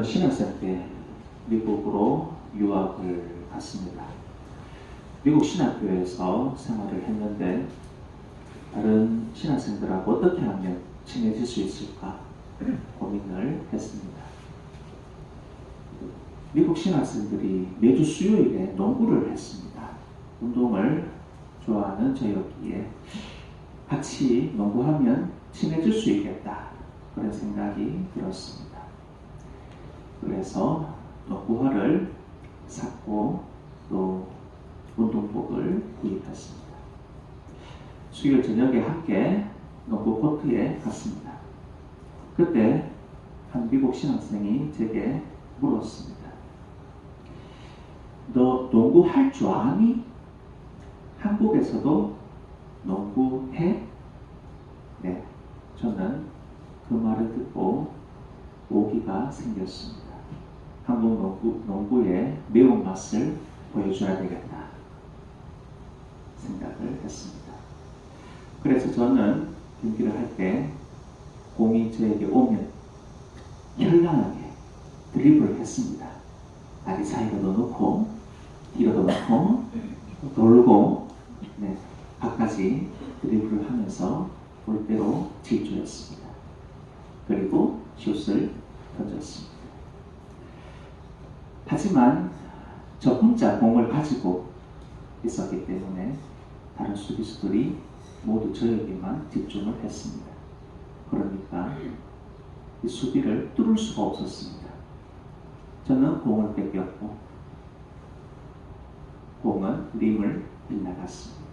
저는 신학생 때 미국으로 유학을 갔습니다. 미국 신학교에서 생활을 했는데 다른 신학생들하고 어떻게 하면 친해질 수 있을까 고민을 했습니다. 미국 신학생들이 매주 수요일에 농구를 했습니다. 운동을 좋아하는 저였기에 같이 농구하면 친해질 수 있겠다 그런 생각이 들었습니다. 그래서 농구화를 샀고 또 운동복을 구입했습니다. 수요일 저녁에 함께 농구 코트에 갔습니다. 그때 한 미국 신학생이 제게 물었습니다. 너 농구 할 줄 아니? 한국에서도 농구해? 네, 저는 그 말을 듣고 오기가 생겼습니다. 한국 농구, 농구의 매운 맛을 보여줘야 되겠다 생각을 했습니다. 그래서 저는 경기를 할 때 공이 저에게 오면 현란하게 드리블을 했습니다. 다리 사이로 넣고 뒤로 넣고 돌고 네, 각가지 드리블을 하면서 골대로 질주했습니다. 그리고 슛을 던졌습니다. 하지만 저 혼자 공을 가지고 있었기 때문에 다른 수비수들이 모두 저에게만 집중을 했습니다. 그러니까 이 수비를 뚫을 수가 없었습니다. 저는 공을 뺏겼고 공은 림을 빗나갔습니다.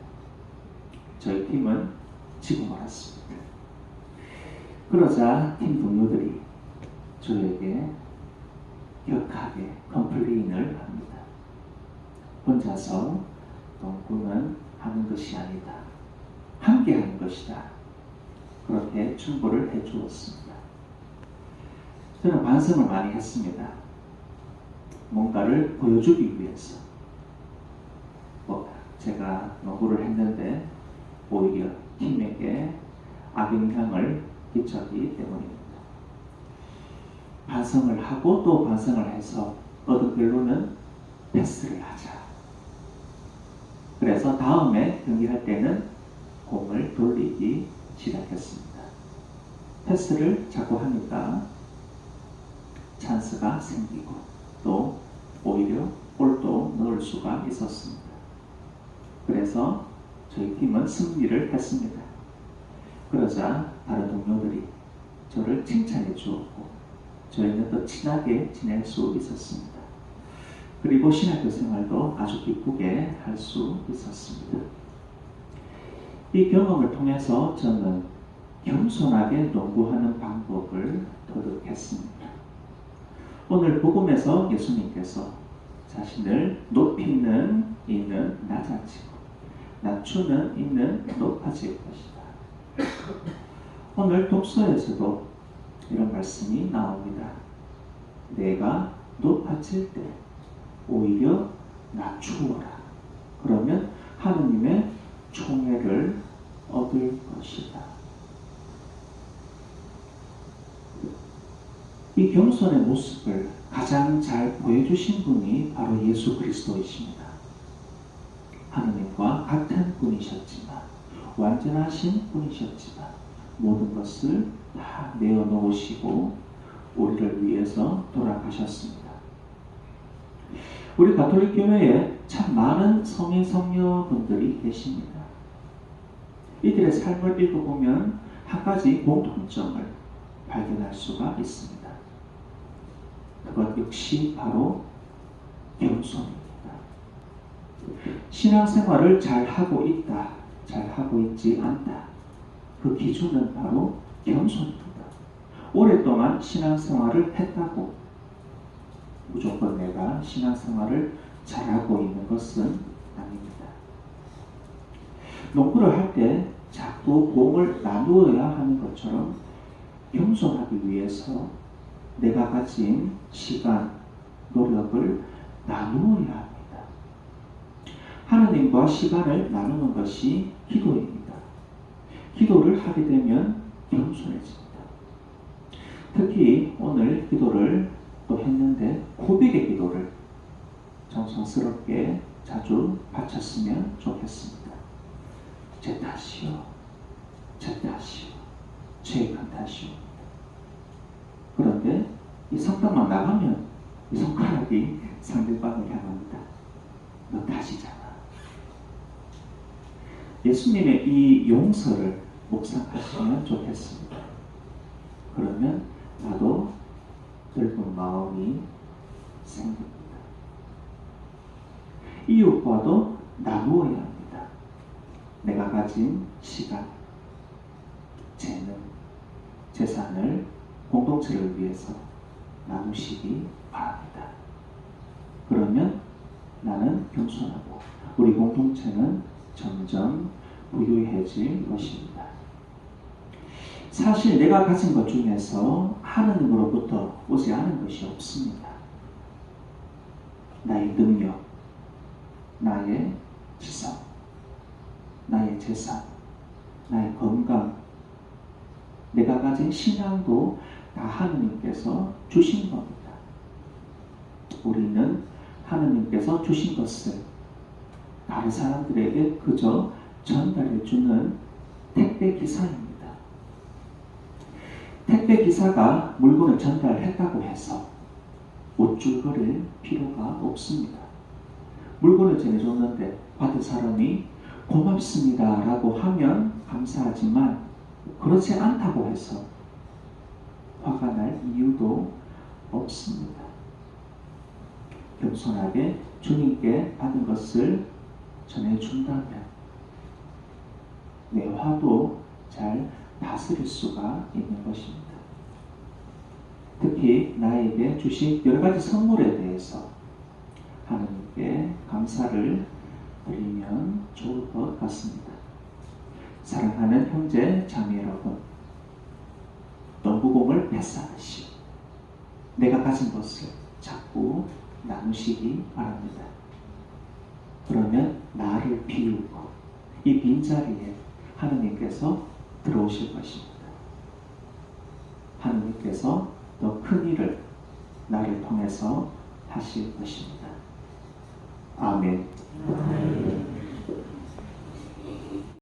저희 팀은 지고 말았습니다. 그러자 팀 동료들이 저에게 격하게 컴플레인을 합니다. 혼자서 농구는 하는 것이 아니다. 함께 하는 것이다. 그렇게 충고를 해 주었습니다. 저는 반성을 많이 했습니다. 뭔가를 보여주기 위해서. 뭐 제가 농구를 했는데 오히려 팀에게 악영향을 끼쳤기 때문입니다. 반성을 하고 또 반성을 해서 얻은 결론은 패스를 하자. 그래서 다음에 경기할 때는 공을 돌리기 시작했습니다. 패스를 자꾸 하니까 찬스가 생기고 또 오히려 골도 넣을 수가 있었습니다. 그래서 저희 팀은 승리를 했습니다. 그러자 다른 동료들이 저를 칭찬해 주었고 저희는 더 친하게 지낼 수 있었습니다. 그리고 신학교 생활도 아주 기쁘게 할 수 있었습니다. 이 경험을 통해서 저는 겸손하게 농구하는 방법을 터득했습니다. 오늘 복음에서 예수님께서 자신을 높이는 이는 낮아지고 낮추는 이는 높아질 것이다. 오늘 독서에서도 이런 말씀이 나옵니다. 내가 높아질 때 오히려 낮추어라. 그러면 하느님의 총애를 얻을 것이다. 이 겸손의 모습을 가장 잘 보여주신 분이 바로 예수 그리스도이십니다. 하느님과 같은 분이셨지만, 완전하신 분이셨지만, 모든 것을 다 내어놓으시고, 우리를 위해서 돌아가셨습니다. 우리 가톨릭 교회에 참 많은 성인 성녀분들이 계십니다. 이들의 삶을 읽어보면 한 가지 공통점을 발견할 수가 있습니다. 그것 역시 바로 겸손입니다. 신앙생활을 잘 하고 있다, 잘 하고 있지 않다. 그 기준은 바로 겸손입니다. 오랫동안 신앙생활을 했다고 무조건 내가 신앙생활을 잘하고 있는 것은 아닙니다. 농구를 할 때 자꾸 공을 나누어야 하는 것처럼 겸손하기 위해서 내가 가진 시간, 노력을 나누어야 합니다. 하나님과 시간을 나누는 것이 기도입니다. 기도를 하게 되면 겸손해집니다. 특히 오늘 기도를 또 했는데 고백의 기도를 정성스럽게 자주 바쳤으면 좋겠습니다. 제 탓이요. 제 탓이요. 제큰 탓이요. 그런데 이 성당만 나가면 이 손가락이 상대방을 향합니다. 너 탓이잖아. 예수님의 이 용서를 묵상하시면 좋겠습니다. 그러면 나도 넓은 마음이 생깁니다. 이웃과도 나누어야 합니다. 내가 가진 시간, 재능, 재산을 공동체를 위해서 나누시기 바랍니다. 그러면 나는 겸손하고 우리 공동체는 점점 부유해질 것입니다. 사실 내가 가진 것 중에서 하나님으로부터 오지 않은 것이 없습니다. 나의 능력, 나의 지성, 나의 재산, 나의 건강, 내가 가진 신앙도 다 하느님께서 주신 겁니다. 우리는 하느님께서 주신 것을 다른 사람들에게 그저 전달해 주는 택배 기사입니다. 택배 기사가 물건을 전달했다고 해서 옷줄거릴 필요가 없습니다. 물건을 전해줬는데 받은 사람이 고맙습니다 라고 하면 감사하지만 그렇지 않다고 해서 화가 날 이유도 없습니다. 겸손하게 주님께 받은 것을 전해준다면 내 화도 잘 다스릴 수가 있는 것입니다. 특히 나에게 주신 여러 가지 선물에 대해서 하나님께 감사를 드리면 좋을 것 같습니다. 사랑하는 형제 자매 여러분, 농구공을 패스하듯이 내가 가진 것을 자꾸 나누시기 바랍니다. 그러면 나를 비우고 이 빈자리에 하느님께서 들어오실 것입니다. 하느님께서 더 큰 일을 나를 통해서 하실 것입니다. 아멘.